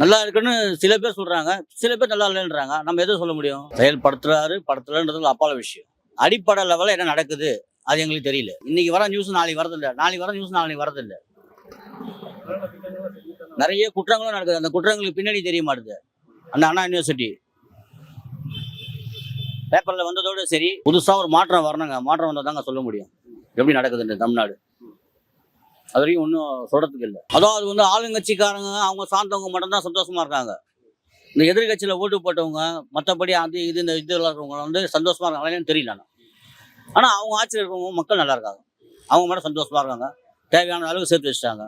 நல்லா இருக்குன்னு சில பேர் சொல்றாங்க. சில பேர் நல்லா இல்லைன்றாங்க. நம்ம எதுவும் சொல்ல முடியும்? செயல்படுத்துறாரு படுத்துறாருன்றது அப்பால விஷயம். அடிப்படை லெவலில் என்ன நடக்குது? அது எங்களுக்கு தெரியல. இன்னைக்கு வர நியூஸ் நாளைக்கு வரதில்லை. நாளைக்கு வர நியூஸ் நாளைக்கு வரதில்லை. நிறைய குற்றங்களும் நடக்குது. அந்த குற்றங்களுக்கு பின்னாடி தெரிய மாட்டுது. அந்த அண்ணா யூனிவர்சிட்டி பேப்பர்ல வந்ததோட சரி புதுசா ஒரு மாற்றம் வரணுங்க. மாற்றம் வந்தால் தாங்க சொல்ல முடியும். எப்படி நடக்குதுன்னு தமிழ்நாடு. அது வரைக்கும் ஒன்றும் சொல்கிறதுக்கு இல்லை. அதாவது வந்து ஆளுங்கட்சிக்காரங்க அவங்க சார்ந்தவங்க மட்டும்தான் சந்தோஷமாக இருக்காங்க. இந்த எதிர்கட்சியில் ஓட்டு போட்டவங்க மற்றபடி அது இது இந்த இது இருக்கிறவங்க வந்து சந்தோஷமாக இருக்காங்கன்னு தெரியல ஆனால் ஆனால் அவங்க ஆட்சியில் இருக்கிறவங்க மக்கள் நல்லா இருக்காங்க. அவங்க மட்டும் சந்தோஷமாக இருக்காங்க. தேவையான அளவுக்கு சேர்த்து வச்சுட்டாங்க.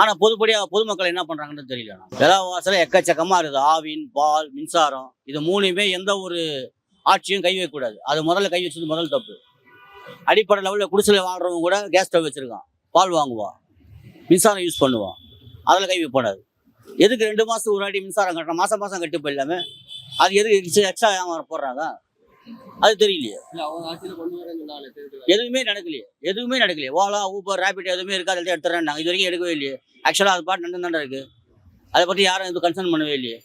ஆனால் பொதுப்படியாக பொதுமக்கள் என்ன பண்ணுறாங்கன்னு தெரியல விலைவாசல எக்கச்சக்கமாக இருக்குது. ஆவின் பால் மின்சாரம் இது மூணுமே எந்த ஒரு ஆட்சியும் கை வைக்கக்கூடாது. அது முதல்ல கை வச்சது முதல் தப்பு. அடிப்படை லெவலில் குடிசையில் வாழ்றவங்க கூட கேஸ் ஸ்டவ் வச்சுருக்கான். பால் வாங்குவான் மின்சாரம் யூஸ் பண்ணுவான் அதில் கை வைப்படாது. எதுக்கு ரெண்டு மாதத்துக்கு ஒரு வாட்டி மின்சாரம் கட்டணும் மாதம் மாதம் கட்டு போயிடலாமே. அது எதுக்கு எக்ஸ்ட்ரா ஏமாறம் போடுறாங்க? அது தெரியலையே. எதுவுமே நடக்கலையே. எதுவுமே நடக்கலையே. ஓலா ஊபர் ரேபிட் எதுவுமே இருக்காது எல்லாத்தையும் எடுத்துறேன் இது வரைக்கும் எடுக்கவே இல்லையே. ஆக்சுவலாக அது பாட்டு நடந்து தானே இருக்கு. அதை பற்றி யாரும் எதுவும் கன்சர்ன் பண்ணவே இல்லையே.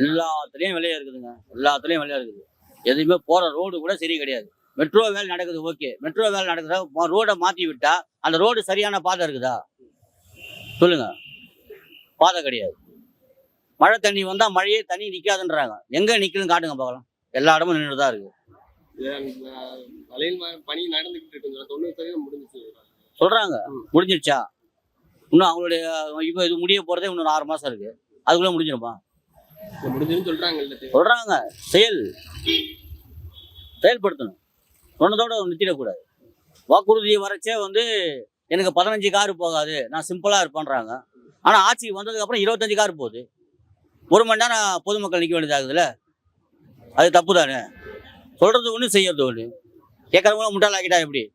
எல்லாத்துலேயும் விலையா இருக்குதுங்க. எல்லாத்துலேயும் விலையா இருக்குது. எதுவுமே போகிற ரோடு கூட சரி கிடையாது. மெட்ரோ வேலை நடக்குது ஓகே மெட்ரோ வேலை நடக்குதா ரோடை மாற்றி விட்டா அந்த ரோடு சரியான பாதை இருக்குதா? சொல்லுங்க. பாதை கிடையாது. மழை தண்ணி வந்தால் மழையே தண்ணி நிற்காதுன்றாங்க எங்கே நிற்குதுன்னு காட்டுங்க பார்க்கலாம். எல்லா இடமும் நின்று தான் இருக்கு பணி நடந்துகிட்டு இருக்கு. தொண்ணூறு சதவீதம் முடிஞ்சிச்சு. சொல்கிறாங்க ம். முடிஞ்சிடுச்சா இன்னும் அவங்களுடைய இப்போ இது முடிய போகிறதே இன்னும் ஆறு மாதம் இருக்குது அதுக்குள்ளே முடிஞ்சிருமா? முடிஞ்சுன்னு தேர்தல். சொல்றாங்க. செயல். செயல்படுத்தணும். சொன்னதோட நிறுத்திடக்கூடாது. வாக்குறுதி வரைச்சே வந்து எனக்கு பதினஞ்சு கார் போகாது நான் சிம்பிளாக இருப்பேன்றாங்க. ஆனால் ஆட்சிக்கு வந்ததுக்கப்புறம் இருபத்தஞ்சி இருபத்தஞ்சு கார் போகுது. ஒரு மணி நேரம் பொதுமக்கள் நிற்க வேண்டியதாகுதுல்ல? அது தப்பு தானே சொல்கிறது ஒன்று செய்யறது ஒன்று கேட்குறவங்களும் முட்டாளாக்கிட்டா எப்படி?